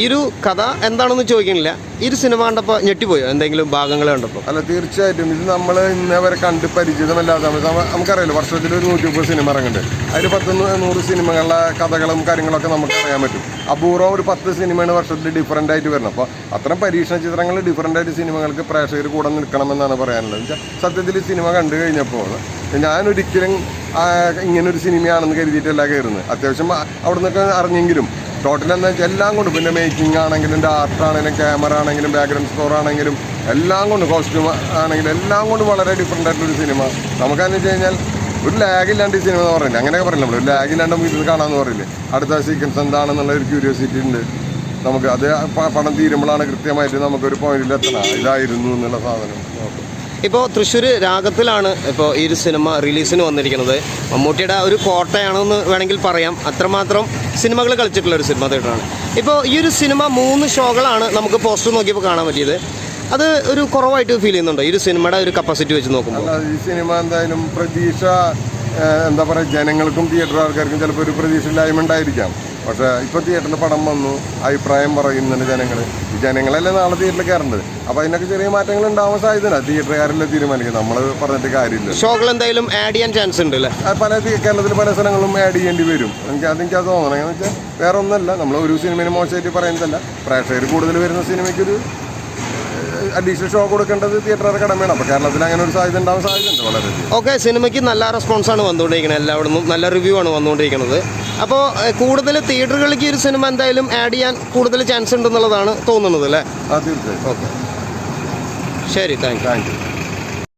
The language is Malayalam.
ഈ ഒരു കഥ എന്താണെന്ന് ചോദിക്കണില്ല. ഈ ഒരു സിനിമ കണ്ടപ്പോൾ ഞെട്ടിപ്പോയോ? എന്തെങ്കിലും ഭാഗങ്ങൾ കണ്ടപ്പോൾ അല്ല തീർച്ചയായിട്ടും. ഇത് നമ്മൾ ഇന്നേ വരെ കണ്ട് പരിചിതമല്ലാത്ത നമുക്കറിയാലോ വർഷത്തിൽ ഒരു നൂറ്റി മുപ്പത് സിനിമ ഇറങ്ങുന്നുണ്ട് അതിൽ പത്ത് നൂറ് സിനിമകളിലെ കഥകളും കാര്യങ്ങളൊക്കെ നമുക്ക് അറിയാൻ പറ്റും. അപൂർവം ഒരു പത്ത് സിനിമയാണ് വർഷത്തിൽ ഡിഫറന്റ് ആയിട്ട് വരുന്നത്. അപ്പോൾ അത്തരം പരീക്ഷണ ചിത്രങ്ങൾ ഡിഫറന്റ് ആയിട്ട് സിനിമകൾക്ക് പ്രേക്ഷകർ കൂടെ നിൽക്കണമെന്നാണ് പറയാനുള്ളത്. സത്യത്തിൽ സിനിമ കണ്ടു കഴിഞ്ഞപ്പോൾ ഞാൻ ഒരിക്കലും ഇങ്ങനൊരു സിനിമയാണെന്ന് കരുതിയിട്ടല്ല കയറുന്നത്. അത്യാവശ്യം അവിടെ നിന്നൊക്കെ അറിഞ്ഞെങ്കിലും എന്താ വെച്ചാൽ എല്ലാം കൊണ്ടും. പിന്നെ മേക്കിംഗ് ആണെങ്കിലും ആർട്ട് ആണെങ്കിലും ക്യാമറ ആണെങ്കിലും ബാക്ക്ഗ്രൗണ്ട് സ്കോർ ആണെങ്കിലും എല്ലാം കൊണ്ടും കോസ്റ്റ്യൂം ആണെങ്കിലും എല്ലാം കൊണ്ടും വളരെ ഡിഫറെന്റ് ആയിട്ടുള്ള ഒരു സിനിമ നമുക്കെന്ന് വെച്ച് കഴിഞ്ഞാൽ ഒരു ലാഗ് ഇല്ലാണ്ട് ഈ സിനിമ എന്ന് പറയുന്നത് അങ്ങനെയൊക്കെ പറയില്ല നമ്മൾ ഒരു ലാഗ് ഇല്ലാണ്ട് നമുക്ക് ഇത് കാണാമെന്ന് പറയില്ലേ? അടുത്ത സീക്വൻസ് എന്താണെന്നുള്ള ഒരു ക്യൂരിയോസിറ്റി ഉണ്ട്. നമുക്ക് അത് പണം തീരുമ്പോഴാണ് കൃത്യമായിട്ട് നമുക്കൊരു പോയിന്റിൽ എത്തണം. ഇതായിരുന്നു എന്നുള്ള സാധനം. ഓക്കെ ഇപ്പോൾ തൃശ്ശൂർ രാഗത്തിലാണ് ഇപ്പോൾ ഈ ഒരു സിനിമ റിലീസിന് വന്നിരിക്കുന്നത്. മമ്മൂട്ടിയുടെ ഒരു കോട്ടയാണെന്ന് വേണമെങ്കിൽ പറയാം. അത്രമാത്രം സിനിമകൾ കളിച്ചിട്ടുള്ള ഒരു സിനിമ തിയേറ്ററാണ്. ഇപ്പോൾ ഈ ഒരു സിനിമ മൂന്ന് ഷോകളാണ് നമുക്ക് പോസ്റ്റർ നോക്കിയപ്പോൾ കാണാൻ പറ്റിയത്. അത് ഒരു കുറവായിട്ട് ഫീൽ ചെയ്യുന്നുണ്ടോ? ഈ ഒരു സിനിമയുടെ ഒരു കപ്പാസിറ്റി വെച്ച് നോക്കുമ്പോൾ ഈ സിനിമ എന്തായാലും പ്രതീക്ഷ എന്താ പറയുക ജനങ്ങൾക്കും തിയേറ്റർ ആൾക്കാർക്കും ചിലപ്പോൾ ഒരു പ്രതീക്ഷയില്ലായ്മ ഉണ്ടായിരിക്കാം. പക്ഷേ ഇപ്പോൾ തിയേറ്ററിൽ പടം വന്നു അഭിപ്രായം പറയുന്നുണ്ട് ജനങ്ങൾ ഈ ജനങ്ങളല്ലേ നാളെ തിയേറ്ററിൽ കയറേണ്ടത് അപ്പോൾ അതിനൊക്കെ ചെറിയ മാറ്റങ്ങൾ ഉണ്ടാവാൻ സാധ്യതയില്ല. തിയേറ്ററുകാരല്ലേ തീരുമാനിക്കും നമ്മൾ പറഞ്ഞിട്ട് കാര്യമില്ല ഷോകൾ എന്തായാലും ആഡ് ചെയ്യാൻ ചാൻസ് ഉണ്ട് അല്ലേ? പല കേരളത്തിൽ പല സ്ഥലങ്ങളും ആഡ് ചെയ്യേണ്ടി വരും. എനിക്ക് അതെനിക്ക് അത് തോന്നണം. എന്ന് വെച്ചാൽ വേറെ ഒന്നല്ല. നമ്മൾ ഒരു സിനിമയെ മോശമായിട്ട് പറയുന്നതല്ല. പ്രേക്ഷകർ കൂടുതൽ വരുന്ന സിനിമയ്ക്കൊരു അഡീഷണൽ ഷോ കൊടുക്കേണ്ടത് തിയേറ്ററുകാരുടെ കടമയാണ്. അപ്പോൾ കേരളത്തിൽ അങ്ങനെ ഒരു സാധ്യത ഉണ്ടാവാൻ സാധ്യതയുണ്ട് വളരെ ഓക്കെ സിനിമയ്ക്ക് നല്ല റെസ്പോൺസാണ് വന്നുകൊണ്ടിരിക്കുന്നത്. എല്ലാവിടുന്നും നല്ല റിവ്യൂ ആണ് വന്നുകൊണ്ടിരിക്കുന്നത്. അപ്പോൾ കൂടുതൽ തിയേറ്ററുകളിലേക്ക് ഒരു സിനിമ എന്തായാലും ആഡ് ചെയ്യാൻ കൂടുതൽ ചാൻസ് ഉണ്ടെന്നുള്ളതാണ് തോന്നുന്നത് അല്ലേ? തീർച്ചയായും. ഓക്കെ ശരി താങ്ക് യു താങ്ക് യു